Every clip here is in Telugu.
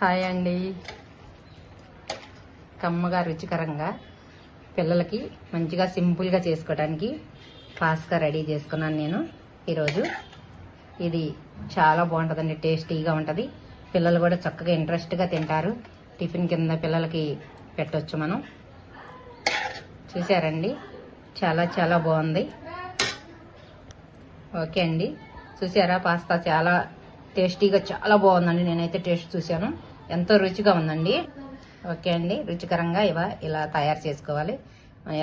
హాయ్ అండి. కమ్మగా రుచికరంగా పిల్లలకి మంచిగా సింపుల్గా చేసుకోవడానికి ఫాస్ట్గా రెడీ చేసుకున్నాను నేను ఈరోజు. ఇది చాలా బాగుంటుందండి టేస్టీగా ఉంటుంది. పిల్లలు కూడా చక్కగా ఇంట్రెస్ట్గా తింటారు. టిఫిన్ కింద పిల్లలకి పెట్టవచ్చు మనం. చూసారండి చాలా చాలా బాగుంది. ఓకే అండి. చూసారా పాస్తా చాలా టేస్టీగా చాలా బాగుందండి. నేనైతే టేస్ట్ చూశాను. ఎంతో రుచిగా ఉందండి. ఓకే అండి రుచికరంగా ఇవ ఇలా తయారు చేసుకోవాలి.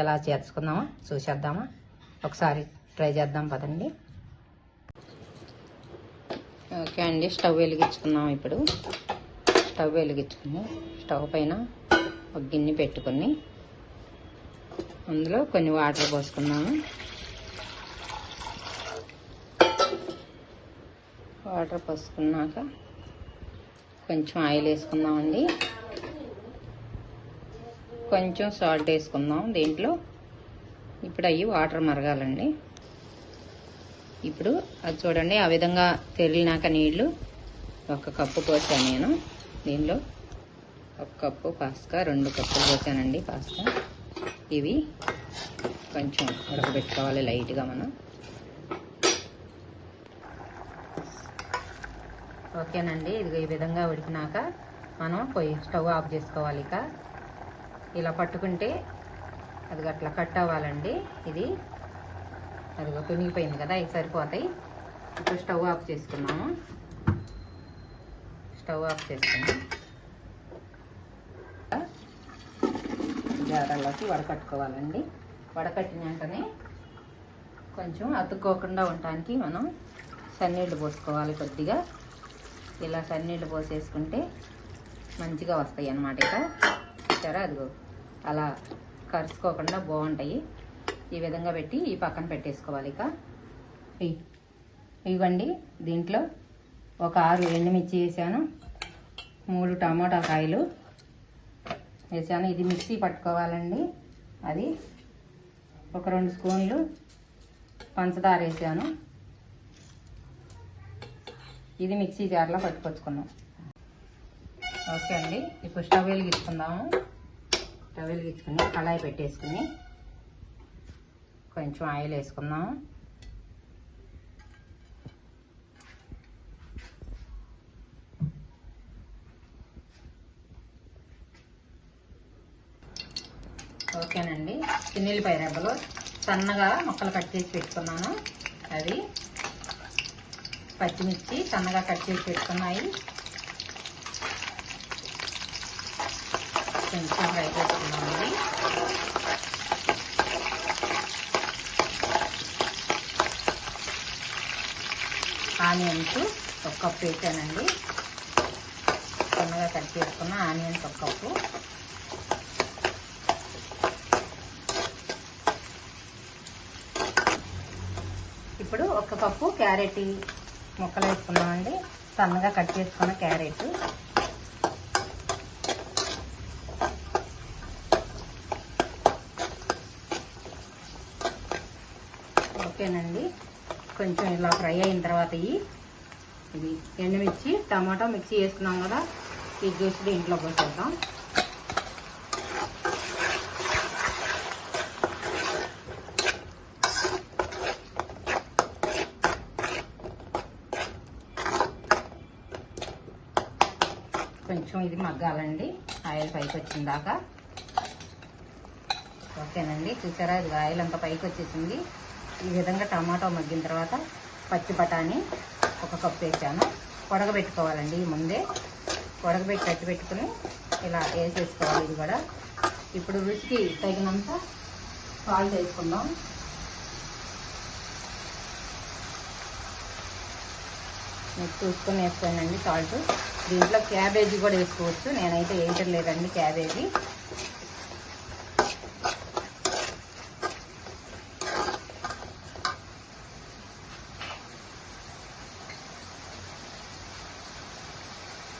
ఎలా చేసుకుందామా చూసేద్దామా. ఒకసారి ట్రై చేద్దాం పదండి. ఓకే అండి స్టవ్ వెలిగించుకుందాం ఇప్పుడు. స్టవ్ వెలిగించుకుని స్టవ్ పైన ఒక గిన్నె పెట్టుకుని అందులో కొన్ని వాటర్ పోసుకుందాము. వాటర్ పోసుకున్నాక కొంచెం ఆయిల్ వేసుకుందామండి. కొంచెం సాల్ట్ వేసుకుందాం దీంట్లో. ఇప్పుడు అవి వాటర్ మరగాలండి. ఇప్పుడు అది చూడండి ఆ విధంగా తెరిలినాక నీళ్ళు ఒక కప్పు పోసాను నేను. దీనిలో ఒక కప్పు పాస్తా రెండు కప్పులు పోసానండి పాస్తా. ఇవి కొంచెం ఉడకబెట్టుకోవాలి లైట్గా మనం. ఓకేనండి. ఇది ఈ విధంగా ఉడికినాక మనం పొయ్యి స్టవ్ ఆఫ్ చేసుకోవాలి ఇక. ఇలా పట్టుకుంటే అది అట్లా కట్ అవ్వాలండి. ఇది అది తునిగిపోయింది కదా ఇవి సరిపోతాయి. ఇప్పుడు స్టవ్ ఆఫ్ చేసుకున్నాము స్టవ్ ఆఫ్ చేసుకున్నాం జారాల్లోకి వడకట్టుకోవాలండి. వడకట్టిన వెంటనే కొంచెం అతుక్కోకుండా ఉండటానికి మనం సన్నీళ్ళు పోసుకోవాలి కొద్దిగా. ఇలా సన్నీళ్ళు పోసేసుకుంటే మంచిగా వస్తాయి అన్నమాట ఇక. సరే అదిగో. అలా కరుచుకోకుండా బాగుంటాయి. ఈ విధంగా పెట్టి ఈ పక్కన పెట్టేసుకోవాలి ఇక. ఇవ్వండి. దీంట్లో ఒక ఆరు ఎండుమిర్చి వేసాను. మూడు టమాటా కాయలు వేసాను. ఇది మిక్సీ పట్టుకోవాలండి. అది ఒక రెండు స్పూన్లు పంచదార వేసాను. ఇది మిక్సీ జార్లో పట్టుకొచ్చుకుందాం ఓకే అండి ఇప్పుడు స్టవ్ వెలిగించుకుందాము. స్టవ్ వెలిగించుకుని కళాయి పెట్టేసుకుని కొంచెం ఆయిల్ వేసుకుందాము. ఓకేనండి చిన్నెల్లిపాయ రెబ్బలు సన్నగా ముక్కలు కట్ చేసి పెట్టుకున్నాను. అది పచ్చిమిర్చి సన్నగా కట్ చేసి పెట్టుకున్నాయి. కొంచెం ఫ్రై చేసుకున్నామండి ఆనియన్స్ ఒక కప్పు వేసానండి. సన్నగా కట్ చేసుకున్న ఆనియన్స్ ఒక కప్పు. ఇప్పుడు ఒక కప్పు క్యారెట్ ముక్కలు వేసుకున్నామండి. సన్నగా కట్ చేసుకున్న క్యారెట్. ఓకేనండి. కొంచెం ఇలా ఫ్రై అయిన తర్వాత ఇవి ఇది ఎండుమిర్చి టమాటో మిక్సీ వేసుకున్నాం కదా. ఈ జ్యూస్ దీంట్లో పోసేద్దాం. కొంచెం ఇది మగ్గాలండి. ఆయిల్ పైకి వచ్చిన దాకా. ఓకేనండి. చూసారా? ఇది ఆయిల్ అంతా పైకి వచ్చేసింది. ఈ విధంగా టమాటో మగ్గిన తర్వాత పచ్చి బఠానీ ఒక కప్పు వేసాను. కొడగబెట్టుకోవాలండి ముందే. కొడగబెట్టి కట్టి పెట్టుకుని ఇలా వేసేసుకోవాలి ఇది కూడా. ఇప్పుడు రుచికి తగినంత సాల్ట్ వేసుకుందాం. మీకు చూసుకొని వేసుకోనండి సాల్ట్ దీంట్లో క్యాబేజీ కూడా వేసుకోవచ్చు. నేనైతే వేయటం లేదండి క్యాబేజీ.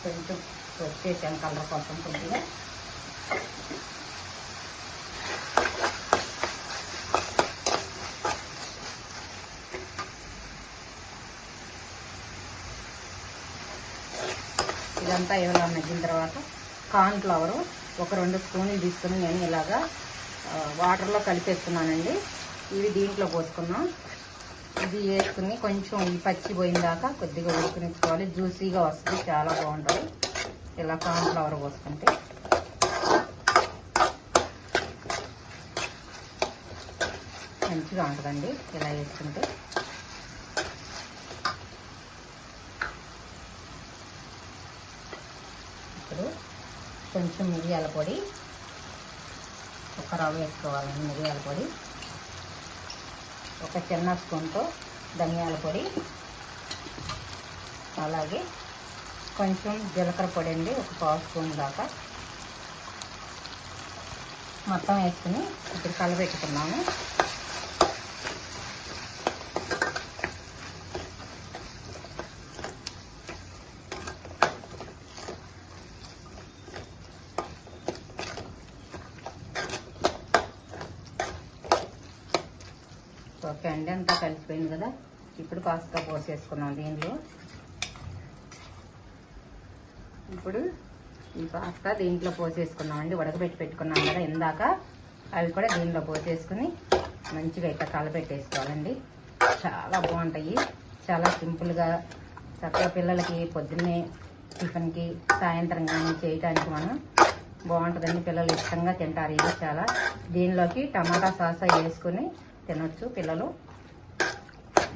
కొంచెం వచ్చేసాను కలర్ కోసం కొద్దిగా ఇదంతా ఇలా మగ్గిన తర్వాత కార్న్ ఫ్లవర్ ఒక రెండు స్పూన్లు తీసుకుని నేను ఇలాగా వాటర్లో కలిపేస్తున్నానండి. ఇవి దీంట్లో పోసుకున్నాం. ఇది వేసుకుని కొంచెం ఈ పచ్చి పోయిన దాకా కొద్దిగా ఉడికించుకోవాలి. జ్యూసీగా వస్తుంది చాలా బాగుంటుంది. ఇలా కార్న్ ఫ్లవర్ పోసుకుంటే. మంచిగా ఉంటుందండి ఇలా వేసుకుంటే ఇప్పుడు కొంచెం మిరియాల పొడి ఒక రవ్వ వేసుకోవాలండి మిరియాల పొడి ఒక చిన్న స్పూన్తో ధనియాల పొడి అలాగే కొంచెం జీలకర్ర పొడి అండి ఒక పావు స్పూన్ దాకా. మొత్తం వేసుకుని ఇప్పుడు కలబెట్టుకున్నాము. ఓకే అండి అంతా కలిసిపోయింది కదా ఇప్పుడు కాస్త పోసేసుకున్నాం దీనిలో. ఇప్పుడు ఈ పాస్తా దీంట్లో పోసేసుకున్నాం అండి ఉడకబెట్టి పెట్టుకున్నాం కదా ఇందాక అవి కూడా దీనిలో పోసేసుకుని మంచిగా ఇట్లా కలపెట్టేసుకోవాలండి చాలా బాగుంటాయి చాలా సింపుల్గా చక్కగా పిల్లలకి పొద్దున్నే టిఫిన్కి సాయంత్రం కానీ చేయటానికి మనం బాగుంటుందండి. పిల్లలు ఇష్టంగా తింటారు ఇది చాలా. దీనిలోకి టమాటా సాస వేసుకుని తినొచ్చు పిల్లలు.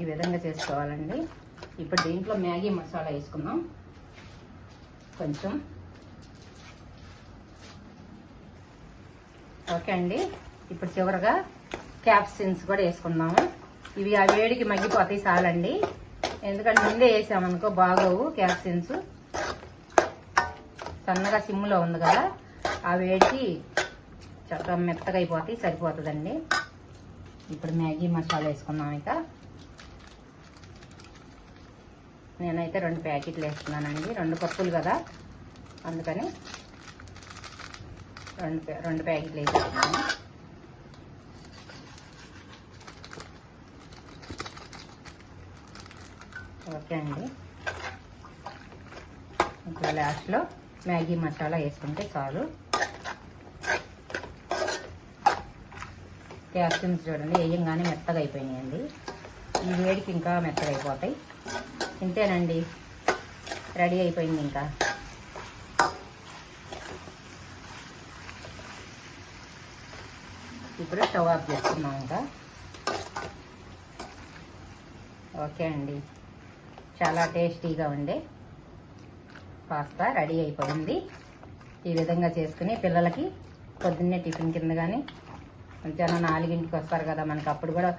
ఈ విధంగా చేసుకోవాలండి. ఇప్పుడు దీంట్లో మ్యాగీ మసాలా వేసుకుందాం. కొంచెం. ఓకే అండి. ఇప్పుడు చివరగా క్యాప్సిన్స్ కూడా వేసుకుందాము. ఇవి ఆ వేడికి మగ్గిపోతాయి చాలండి. ఎందుకంటే ముందే వేసామనుకో బాగోవు క్యాప్సిన్స్. సన్నగా సిమ్లో ఉంది కదా ఆ వేడికి చక్కగా మెత్తగా అయిపోతాయి సరిపోతుందండి. ఇప్పుడు మ్యాగీ మసాలా వేసుకుందాం ఇక. నేనైతే రెండు ప్యాకెట్లు వేస్తున్నానండి. రెండు కప్పులు కదా. అందుకని రెండు రెండు ప్యాకెట్లు వేసేస్తున్నాను. ఓకే అండి. ఇప్పుడు లాస్ట్లో మ్యాగీ మసాలా వేసుకుంటే చాలు. క్యాప్సిమ్స్ చూడండి వేయంగానే మెత్తగా అయిపోయినాయండి. ఈ వేడికి ఇంకా మెత్తగా అయిపోతాయి. ఇంతేనండి. రెడీ అయిపోయింది ఇంకా. ఇప్పుడు స్టవ్ ఆఫ్ చేసుకున్నాం ఇంకా. ఓకే అండి. చాలా టేస్టీగా ఉండే పాస్తా రెడీ అయిపోయింది. ఈ విధంగా చేసుకుని పిల్లలకి పొద్దున్నే టిఫిన్ కింద కానీ మధ్యాహ్నం నాలుగింటికి వస్తారు కదా మనకి అప్పుడు కూడా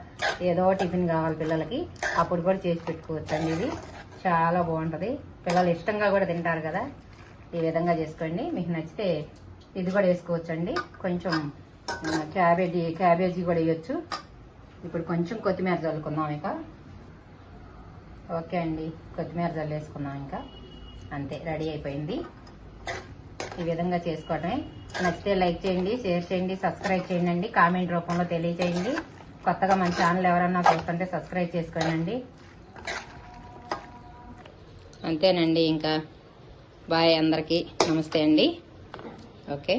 ఏదో టిఫిన్ కావాలి పిల్లలకి అప్పుడు కూడా చేసి పెట్టుకోవచ్చు అండి ఇది. చాలా బాగుంటుంది. పిల్లలు ఇష్టంగా కూడా తింటారు కదా. ఈ విధంగా చేసుకోండి. మీకు నచ్చితే ఇది కూడా వేసుకోవచ్చండి. కొంచెం క్యాబేజీ క్యాబేజీ కూడా వేయొచ్చు. ఇప్పుడు కొంచెం కొత్తిమీర చల్లుకుందాం ఇక. ఓకే అండి. కొత్తిమీర చల్లేసుకున్నాం ఇంకా. అంతే రెడీ అయిపోయింది. ఈ విధంగా చేసుకోవటమే నచ్చితే లైక్ చేయండి షేర్ చేయండి సబ్స్క్రైబ్ చేయండి. కామెంట్ రూపంలో తెలియచేయండి. కొత్తగా మన ఛానల్ ఎవరన్నా చూస్తుంటే సబ్స్క్రైబ్ చేసుకోనండి. అంతేనండి ఇంకా బాయ్ అందరికీ. నమస్తే అండి. ఓకే.